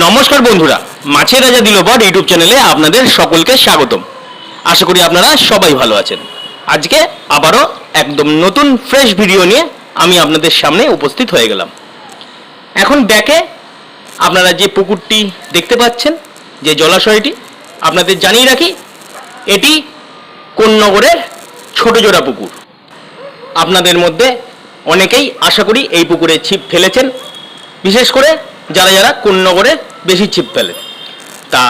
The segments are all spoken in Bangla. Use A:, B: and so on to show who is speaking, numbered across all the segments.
A: নমস্কার বন্ধুরা, মাছের রাজা দিলবর ইউটিউব চ্যানেলে আপনাদের সকলকে স্বাগতম। আশা করি আপনারা সবাই ভালো আছেন। আজকে আবারও একদম নতুন ফ্রেশ ভিডিও নিয়ে আমি আপনাদের সামনে উপস্থিত হয়ে গেলাম। এখন দেখে আপনারা যে পুকুরটি দেখতে পাচ্ছেন, যে জলাশয়টি, আপনাদের জানিয়ে রাখি, এটি কোন্নগরের ছোট জোড়া পুকুর। আপনাদের মধ্যে অনেকেই আশা করি এই পুকুরে ছিপ ফেলেছেন। বিশেষ করে যারা যারা কোন্নগরে বেশি ছিপ ফেলে। তা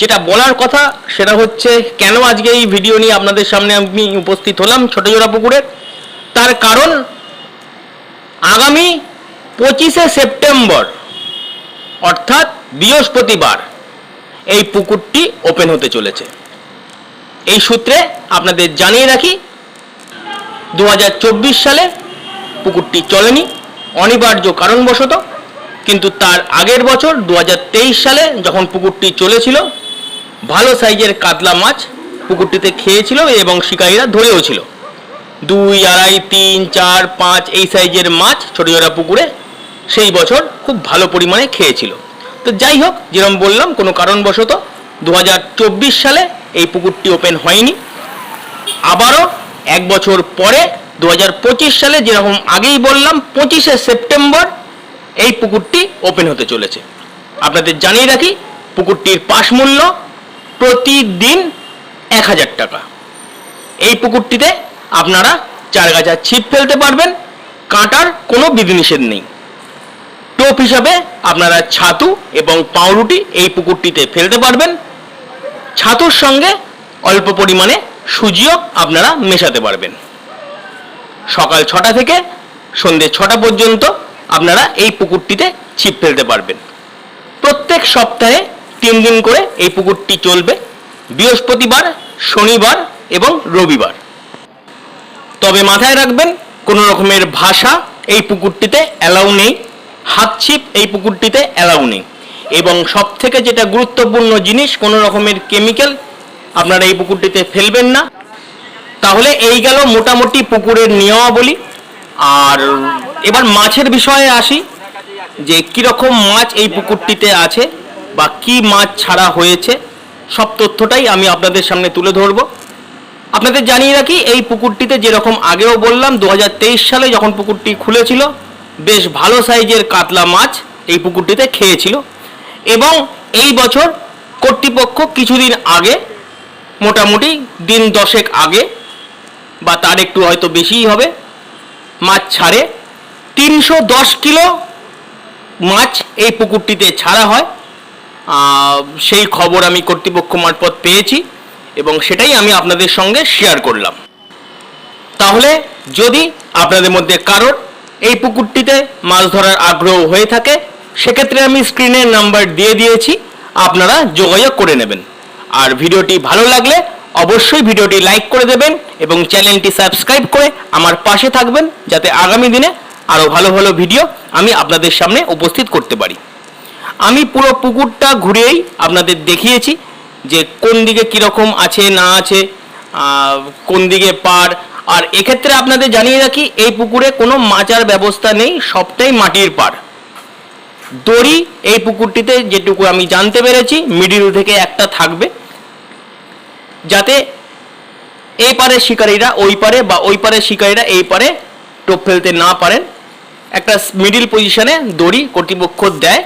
A: যেটা বলার কথা সেটা হচ্ছে, কেন আজকে এই ভিডিও নিয়ে আপনাদের সামনে আমি উপস্থিত হলাম ছোট জোড়া পুকুরের তার কারণ, আগামী পঁচিশে সেপ্টেম্বর, অর্থাৎ বৃহস্পতিবার, এই পুকুরটি ওপেন হতে চলেছে। এই সূত্রে আপনাদের জানিয়ে রাখি, দু হাজার চব্বিশ সালে পুকুরটি চলেনি। অনিবার্য কারণবশত কিন্তু তার আগের বছর দু হাজার তেইশ সালে যখন পুকুরটি চলেছিল, ভালো সাইজের কাতলা মাছ পুকুরটিতে খেয়েছিল এবং শিকারীরা ধরেও ছিল। দুই, আড়াই, তিন, চার, পাঁচ এই সাইজের মাছ ছোটো ছোটো পুকুরে সেই বছর খুব ভালো পরিমাণে খেয়েছিল। তো যাই হোক, যেরকম বললাম, কোনো কারণবশত দু হাজার চব্বিশ সালে এই পুকুরটি ওপেন হয়নি। আবারও এক বছর পরে দু হাজার পঁচিশ সালে যেরকম আগেই বললাম, পঁচিশে সেপ্টেম্বর এই পুকুরটি ওপেন হতে চলেছে। আপনাদের জানিয়ে রাখি, পুকুরটির পাশ মূল্য প্রতিদিন এক হাজার টাকা। এই পুকুরটিতে আপনারা চার গাছা ছিপ ফেলতে পারবেন, কাঁটার কোনো বিধিনিষেধ নেই। টোপ হিসাবে আপনারা ছাতু এবং পাউরুটি এই পুকুরটিতে ফেলতে পারবেন। ছাতুর সঙ্গে অল্প পরিমাণে সুজিও আপনারা মেশাতে পারবেন। সকাল ছটা থেকে সন্ধ্যে ছটা পর্যন্ত আপনারা এই পুকুরটিতে ছিপ ফেলতে পারবেন। প্রত্যেক সপ্তাহে তিন দিন করে এই পুকুরটি চলবে, বৃহস্পতিবার, শনিবার এবং রবিবার। তবে মাথায় রাখবেন, কোনো রকমের ভাষা এই পুকুরটিতে অ্যালাউ নেই, হাত ছিপ এই পুকুরটিতে অ্যালাউ নেই। এবং সব থেকে যেটা গুরুত্বপূর্ণ জিনিস, কোনো রকমের কেমিক্যাল আপনারা এই পুকুরটিতে ফেলবেন না। তাহলে এই গেল মোটামুটি পুকুরের নিয়মাবলী। আর এবার মাছের বিষয়ে আসি, যে কীরকম মাছ এই পুকুরটিতে আছে বা কি মাছ ছাড়া হয়েছে, সব তথ্যটাই আমি আপনাদের সামনে তুলে ধরবো। আপনাদের জানিয়ে রাখি, এই পুকুরটিতে যেরকম আগেও বললাম দু হাজার তেইশ সালে যখন পুকুরটি খুলেছিল, বেশ ভালো সাইজের কাতলা মাছ এই পুকুরটিতে খেয়েছিল। এবং এই বছর কর্তৃপক্ষ কিছুদিন আগে, মোটামুটি দিন দশেক আগে, বা তার একটু হয়তো বেশিই হবে মাছ ছাড়ে। তিনশো দশ কিলো মাছ এই পুকুরটিতে ছাড়া হয়। সেই খবর আমি কর্তৃপক্ষ মারফত পেয়েছি এবং সেটাই আমি আপনাদের সঙ্গে শেয়ার করলাম। তাহলে যদি আপনাদের মধ্যে কারোর এই পুকুরটিতে মাছ ধরার আগ্রহ হয়ে থাকে, সেক্ষেত্রে আমি স্ক্রিনের নাম্বার দিয়ে দিয়েছি। আপনারা যোগাযোগ করে নেবেন। আর ভিডিওটি ভালো লাগলে অবশ্যই ভিডিওটি লাইক করে দেবেন এবং চ্যানেলটি সাবস্ক্রাইব করে আমার পাশে থাকবেন যাতে আগামী দিনে আরও ভালো ভালো ভিডিও আমি আপনাদের সামনে উপস্থিত করতে পারি। আমি পুরো পুকুরটা ঘুরেই আপনাদের দেখিয়েছি যে কোন দিকে কীরকম আছে, না আছে কোন দিকে পার। আর এক্ষেত্রে আপনাদের জানিয়ে রাখি, এই পুকুরে কোনো মাচার ব্যবস্থা নেই, সবটাই মাটির পাড় দড়ি এই পুকুরটিতে যেটুকু আমি জানতে পেরেছি মিডিল থেকে একটা থাকবে। যাতে এই পারে শিকারীরা, ওই পারে বা ওই পারে শিকারীরা এই পারে টোপ ফেলতে না পারেন। একটা মিডিল পজিশনে দড়ি কর্তৃপক্ষ দেয়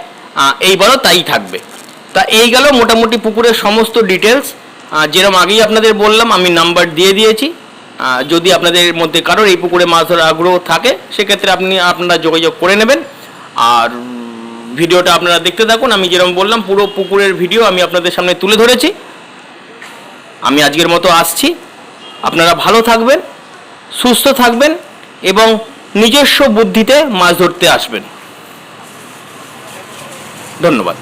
A: এইবারও তাই থাকবে। তা এই গেল মোটামুটি পুকুরের সমস্ত ডিটেলস যেরকম আগেই আপনাদের বললাম, আমি নাম্বার দিয়ে দিয়েছি। যদি আপনাদের মধ্যে কারোর এই পুকুরে মাছ ধরার আগ্রহ থাকে, সেক্ষেত্রে আপনি, আপনারা যোগাযোগ করে নেবেন। আর ভিডিওটা আপনারা দেখতে থাকুন। আমি যেরকম বললাম, পুরো পুকুরের ভিডিও আমি আপনাদের সামনে তুলে ধরেছি। আমি আজকের মতো আসছি। আপনারা ভালো থাকবেন, সুস্থ থাকবেন এবং নিজস্ব বুদ্ধিতে মাছ ধরতে আসবেন। ধন্যবাদ।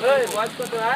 B: వాచుకుంటావా